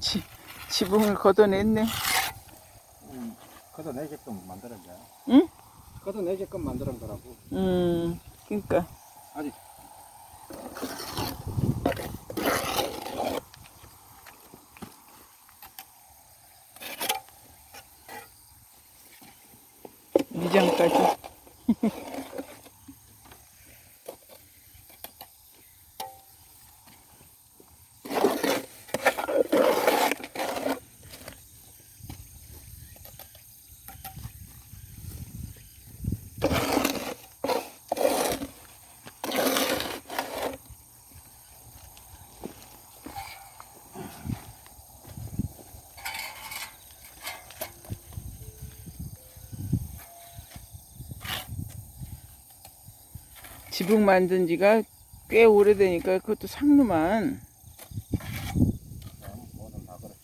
지, 지붕을 걷어냈네. 음, 걷어내게끔 거야. 응? 걷어내게끔 만드는 거라고. 음, 그러니까 아직 미장까지. 지붕 만든 지가 꽤 오래되니까 그것도 상루만. 어, 뭐든 다 그렇지.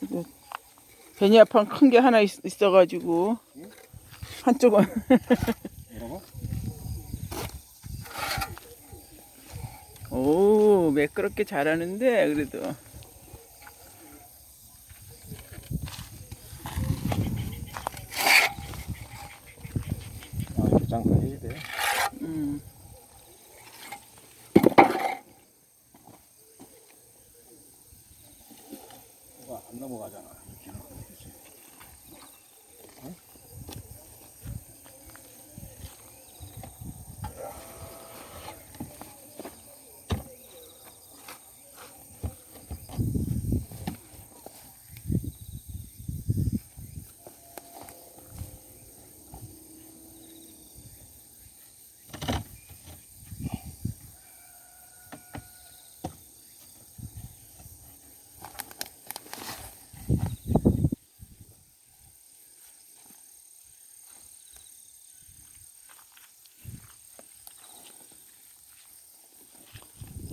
그래도 베니아판 큰 게 하나 있, 있어가지고 응? 한쪽은? 오 매끄럽게 잘하는데 그래도 아, 이렇게 장사 해야 돼. 음. 이거 안 넘어가잖아. 이렇게 해놓고 이렇게. 응?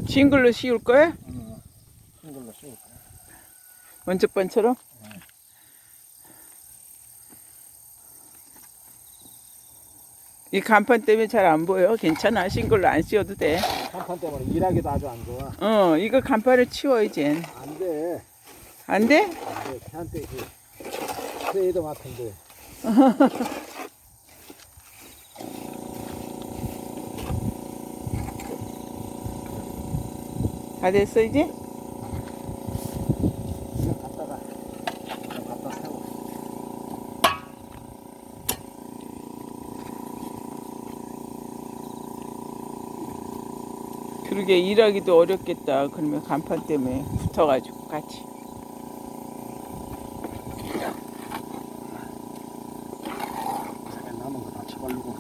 싱글로 씌울 거야? 응. 큰 걸로 씌울 거야. 먼저 번처럼? 이 간판 때문에 잘 안 보여. 괜찮아. 싱글로 안 씌워도 돼. 간판 때문에 일하기도 아주 안 좋아. 어, 이거 간판을 치워 이젠. 안 돼. 안 돼? 안 돼. 걔한테 그 트레이더 마크인데. 다 됐어 이제? 이거 갖다가 이거 갖다 세워. 그러게 일하기도 어렵겠다. 그러면 간판 때문에 붙어가지고 같이. 그냥 남은 거 다 쳐바르고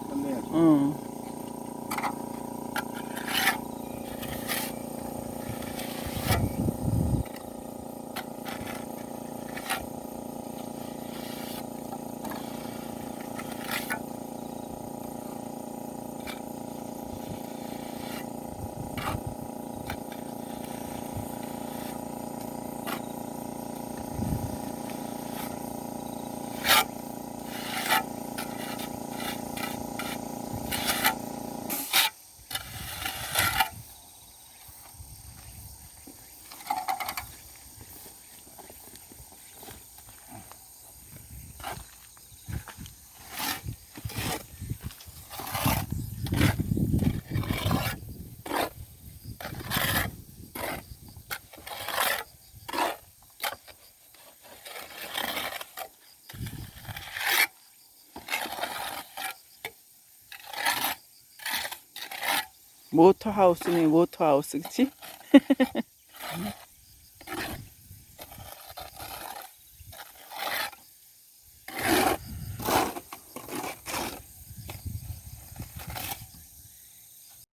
끝내 모터하우스네 모터하우스 그치?